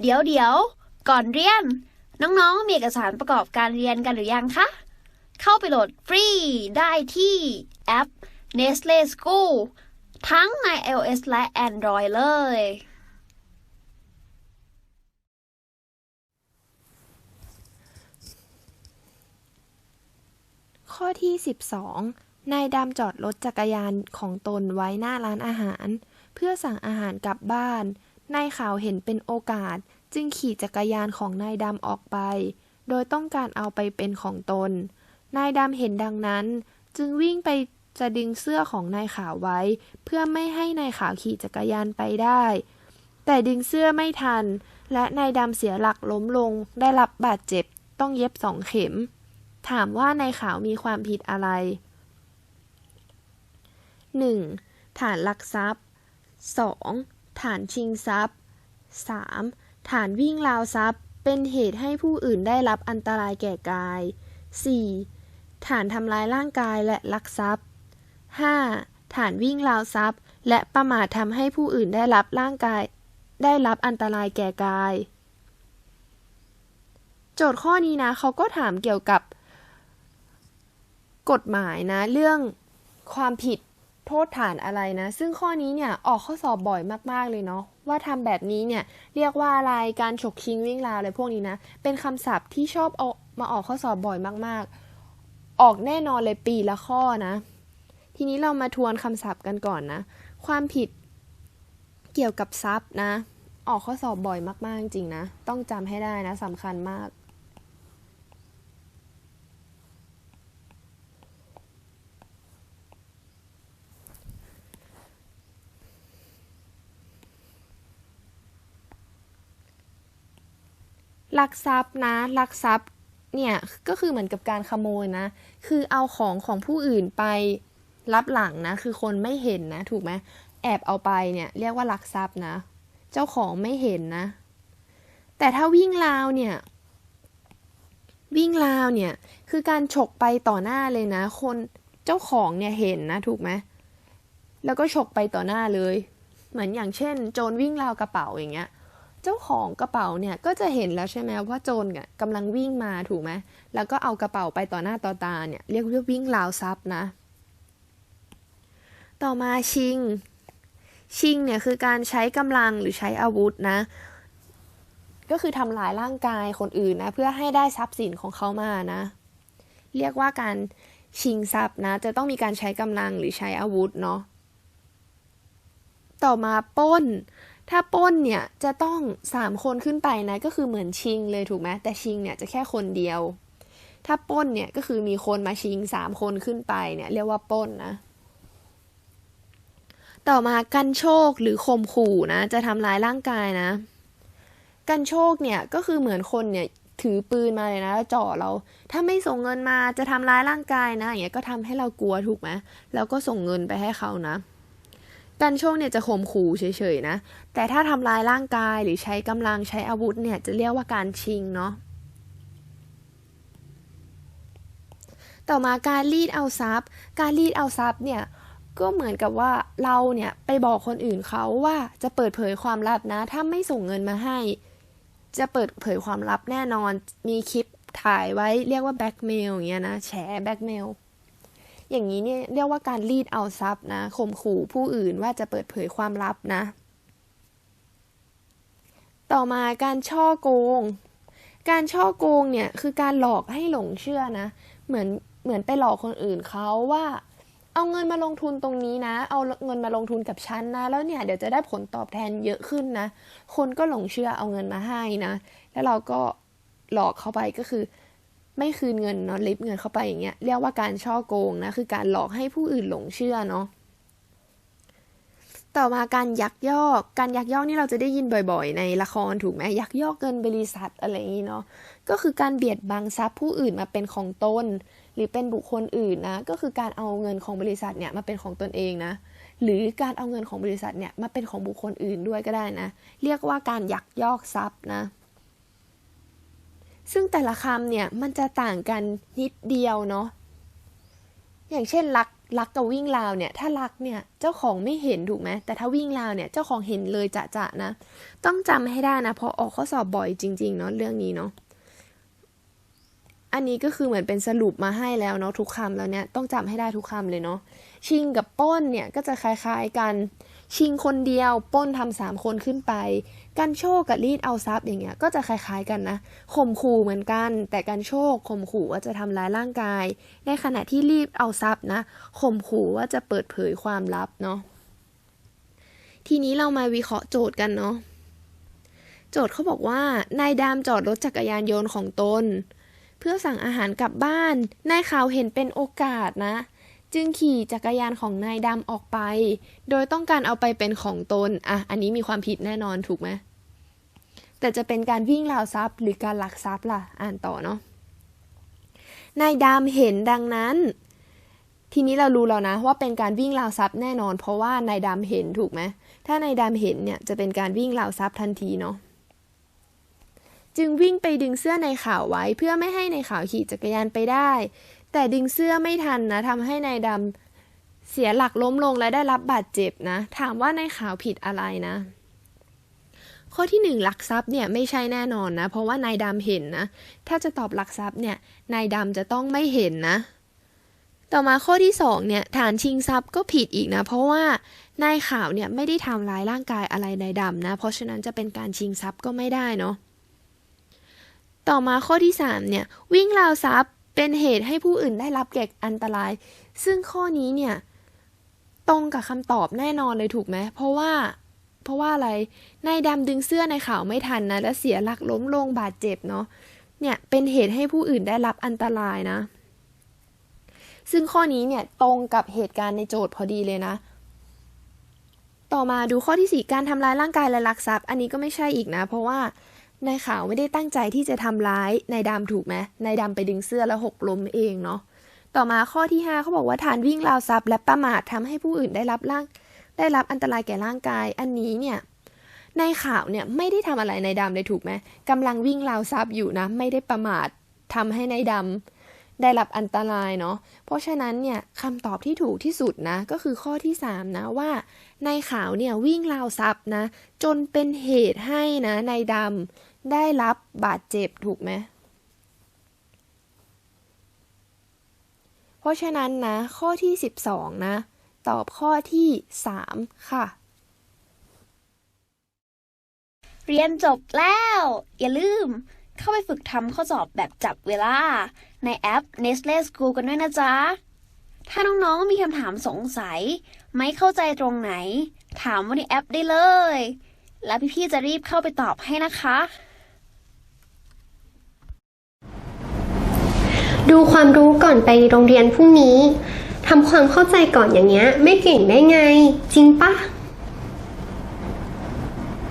เดี๋ยวเดี๋ยวก่อนเรียน น้องๆ มีเอกสารประกอบการเรียนกันหรือยังคะ เข้าไปโหลดฟรีได้ที่แอป Nestle School ทั้งใน iOS และ Android เลย ข้อที่ 12 นายดำจอดรถจักรยานของตนไว้หน้าร้านอาหาร เพื่อสั่งอาหารกลับบ้าน นายขาวเห็นเป็นโอกาสจึงขี่จักรยานของนายดำออกไป โดยต้องการเอาไปเป็นของตน นายดำเห็นดังนั้น จึงวิ่งไปจะดึงเสื้อของนายขาวไว้ เพื่อไม่ให้นายขาวขี่จักรยานไปได้ แต่ดึงเสื้อไม่ทัน และนายดำเสียหลักล้มลงได้รับบาดเจ็บ ต้องเย็บสองเข็ม ถามว่านายขาวมีความผิดอะไร 1. ฐานลักทรัพย์ 2. ฐานชิงทรัพย์ 3. ฐานวิ่งราวทรัพย์ เป็นเหตุให้ผู้อื่นได้รับอันตรายแก่กาย 4. ฐานทำร้ายร่างกายและลักทรัพย์ 5. ฐานวิ่งราวทรัพย์ และประมาททำให้ผู้อื่นได้รับร่างกาย ได้รับอันตรายแก่กาย โจทย์ข้อนี้นะเขาก็ถามเกี่ยวกับ กฎหมายนะ เรื่องความผิด โทษฐานอะไรนะ ซึ่งข้อนี้เนี่ยออกข้อสอบบ่อยมากๆเลยเนาะว่าทำแบบนี้เนี่ยเรียกว่าอะไรการฉกชิงวิ่งราวอะไรพวกนี้นะ เป็นคำศัพท์ที่ชอบเอามาออกข้อสอบบ่อยมากๆ ออกแน่นอนเลยปีละข้อนะ ทีนี้เรามาทวนคำศัพท์กันก่อนนะ ความผิดเกี่ยวกับทรัพย์นะ ออกข้อสอบบ่อยมากๆจริงนะ ต้องจำให้ได้นะสำคัญมาก ลักทรัพย์นะลักทรัพย์เนี่ยก็คือเหมือนกับการขโมยนะ คือเอาของของผู้อื่นไปรับหลังนะ คือคนไม่เห็นนะ ถูกไหมแอบเอาไปเนี่ยเรียกว่าลักทรัพย์นะ เจ้าของไม่เห็นนะ แต่ถ้าวิ่งราวเนี่ยวิ่งราวเนี่ยคือการฉกไปต่อหน้าเลยนะ คนเจ้าของเนี่ยเห็นนะ ถูกไหมแล้วก็ฉกไปต่อหน้าเลย เหมือนอย่างเช่น โจรวิ่งราวกระเป๋าอย่างเงี้ย เจ้าของกระเป๋าเนี่ยก็จะเห็นแล้วใช่ไหมว่าโจรกำลังวิ่งมาถูกไหมแล้วก็เอากระเป๋าไปต่อหน้าต่อตาเนี่ยเรียกว่าวิ่งราวทรัพย์นะ ต่อมาชิง ชิงเนี่ยคือการใช้กำลังหรือใช้อาวุธนะ ก็คือทำลายร่างกายคนอื่นนะเพื่อให้ได้ทรัพย์สินของเขามานะ เรียกว่าการชิงทรัพย์นะ จะต้องมีการใช้กำลังหรือใช้อาวุธเนาะต่อมาป้น ถ้าป้นเนี่ยจะต้องสามคนขึ้นไปนะก็คือเหมือนชิงเลยถูกไหมแต่ชิงเนี่ยจะแค่คนเดียว ถ้าป้นเนี่ยก็คือมีคนมาชิงสามคนขึ้นไปเนี่ยเรียกว่าป้นนะ ต่อมากันโชคหรือข่มขู่นะ จะทำร้ายร่างกายนะ กันโชคเนี่ยก็คือเหมือนคนเนี่ยถือปืนมาเลยนะแล้วจ่อเรา ถ้าไม่ส่งเงินมาจะทำร้ายร่างกายนะอย่างเงี้ยก็ทำให้เรากลัวถูกไหมแล้วก็ส่งเงินไปให้เขานะ กันโชคเนี่ยจะข่มขู่เฉยๆนะ แต่ถ้าทำร้ายร่างกายหรือใช้กำลังใช้อาวุธเนี่ยจะเรียกว่าการชิงเนาะ ต่อมาการรีดเอาทรัพย์ การรีดเอาทรัพย์เนี่ยก็เหมือนกับว่าเราเนี่ยไปบอกคนอื่นเขาว่าจะเปิดเผยความลับนะ ถ้าไม่ส่งเงินมาให้ จะเปิดเผยความลับแน่นอน มีคลิปถ่ายไว้เรียกว่าแบ็กเมลอย่างเงี้ยนะ แฉแบ็กเมล อย่างนี้เนี่ยเรียกว่าการรีดเอาทรัพย์นะข่มขู่ผู้อื่นว่าจะเปิดเผยความลับนะ ต่อมาการช่อโกง การช่อโกงเนี่ยคือการหลอกให้หลงเชื่อนะ เหมือนเหมือนไปหลอกคนอื่นเขาว่า เอาเงินมาลงทุนตรงนี้นะ เอาเงินมาลงทุนกับฉันนะ แล้วเนี่ยเดี๋ยวจะได้ผลตอบแทนเยอะขึ้นนะ คนก็หลงเชื่อเอาเงินมาให้นะ แล้วเราก็หลอกเขาไปก็คือ ไม่คืนเงินเนาะลิฟเงินเข้าไปอย่างเงี้ยเรียกว่าการช่อโกงนะคือการหลอกให้ผู้อื่นหลงเชื่อเนาะต่อมาการยักยอก การยักยอกนี่เราจะได้ยินบ่อยๆ ในละครถูกไหมยักยอกเงินบริษัทอะไรอย่างนี้เนาะก็คือการเบียดบังทรัพย์ผู้อื่นมาเป็นของตน หรือเป็นบุคคลอื่นนะก็คือการเอาเงินของบริษัทเนี่ยมาเป็นของตนเองนะหรือการเอาเงินของบริษัทเนี่ยมาเป็นของบุคคลอื่นด้วยก็ได้นะ เรียกว่าการยักยอกทรัพย์นะ ซึ่งแต่ละคำเนี่ยมันจะต่างกันนิดเดียวเนาะอย่างเช่นรักรักกับวิ่งราวเนี่ย ถ้ารักเนี่ยเจ้าของไม่เห็นถูกไหมแต่ถ้าวิ่งราวเนี่ยเจ้าของเห็นเลยจะจะนะ ต้องจำให้ได้นะเพราะออกข้อสอบบ่อยจริง ๆ เนาะเรื่องนี้เนาะ อันนี้ก็คือเหมือนเป็นสรุปมาให้แล้วเนาะทุกคำแล้วเนี่ยต้องจำให้ได้ทุกคำเลยเนาะชิงกับป้นเนี่ยก็จะคล้ายๆกัน ชิงคนเดียวป้นทำสามคนขึ้นไป การโชคกับรีดเอาทรัพย์อย่างเงี้ยก็จะคล้ายๆกันนะข่มขู่เหมือนกัน แต่การโชคข่มขู่ว่าจะทำร้ายร่างกาย ในขณะที่รีดเอาทรัพย์นะข่มขู่ว่าจะเปิดเผยความลับเนาะทีนี้เรามาวิเคราะห์โจทย์กันเนาะโจทย์เขาบอกว่านายดามจอดรถจักรยานยนต์ของตน เพื่อสั่งอาหารกลับบ้าน นายขาวเห็นเป็นโอกาสนะ จึงขี่จักรยานของนายดำออกไป โดยต้องการเอาไปเป็นของตน อะ อันนี้มีความผิดแน่นอนถูกไหม แต่จะเป็นการวิ่งราวทรัพย์ หรือการลักทรัพย์ล่ะ อ่านต่อเนาะ นายดำเห็นดังนั้น ทีนี้เรารู้แล้วนะ ว่าเป็นการวิ่งราวทรัพย์แน่นอน เพราะว่านายดำเห็นถูกไหม ถ้านายดำเห็นเนี่ยจะเป็นการวิ่งราวทรัพย์ทันทีเนาะ จึงวิ่งไปดึงเสื้อในขาวไว้เพื่อไม่ให้ในายขาวขี่จักรยานไปได้ แต่ดึงเสื้อไม่ทันนะทำให้นายดำเสียหลักล้มลงและได้รับบาดเจ็บนะ ถามว่านายขาวผิดอะไรนะ ข้อที่หนึ่งลักทรัพย์เนี่ยไม่ใช่แน่นอนนะ เพราะว่านายดำเห็นนะ ถ้าจะตอบลักทรัพย์เนี่ยนายดำจะต้องไม่เห็นนะ ต่อมาข้อที่สองเนี่ยฐานชิงทรัพย์ก็ผิดอีกนะ เพราะว่านายขาวเนี่ยไม่ได้ทำร้ายร่างกายอะไรนายดำนะ เพราะฉะนั้นจะเป็นการชิงทรัพย์ก็ไม่ได้เนาะ ต่อมาข้อที่ 3 เนี่ย วิ่งราวทรัพย์เป็นเหตุให้ผู้อื่นได้รับแก่อันตราย ซึ่งข้อนี้เนี่ย ตรงกับคำตอบแน่นอนเลยถูกไหม เพราะว่า เพราะว่าอะไรนายดำดึงเสื้อในข่าวไม่ทันนะ และเสียหลักล้มลงบาดเจ็บเนาะเนี่ยเป็นเหตุให้ผู้อื่นได้รับอันตรายนะ ซึ่งข้อนี้เนี่ยตรงกับเหตุการณ์ในโจทย์พอดีเลยนะ ต่อมาดูข้อที่ 4 การทำร้ายร่างกายและลักทรัพย์ อันนี้ก็ไม่ใช่อีกนะ เพราะว่า นายขาวไม่ได้ตั้งใจที่จะทำร้ายนายดำถูกไหมนายดำไปดึงเสื้อแล้วหกล้มเองเนาะต่อมาข้อที่ 5เขาบอกว่าฐานวิ่งราวทรัพย์และประมาททำให้ผู้อื่นได้รับร่าง ได้รับอันตรายแก่ร่างกาย อันนี้เนี่ยนายขาวเนี่ยไม่ได้ทำอะไรนายดำเลยถูกไหมกำลังวิ่งราวทรัพย์อยู่นะ ไม่ได้ประมาททำให้นายดำ ได้รับอันตรายเนาะ เพราะฉะนั้นเนี่ยคำตอบที่ถูกที่สุดนะก็คือข้อที่3นะว่านายขาวเนี่ยวิ่งราวทรัพย์นะ จนเป็นเหตุให้นะนายดำได้รับบาดเจ็บถูกไหมเพราะฉะนั้นนะข้อที่ 12 นะ ตอบข้อที่ 3 ค่ะ เรียนจบแล้ว อย่าลืม เข้าไปฝึกทำข้อสอบแบบจับเวลา ในแอป Nestle School กันด้วยนะจ๊ะ ถ้าน้องๆมีคำถามสงสัย ไม่เข้าใจตรงไหน ถามว่าในแอปได้เลย แล้วพี่ๆจะรีบเข้าไปตอบให้นะคะ ดูความรู้ก่อนไปโรงเรียนพรุ่งนี้ทำความเข้าใจก่อนอย่างเงี้ย ไม่เก่งได้ไง จริงปะ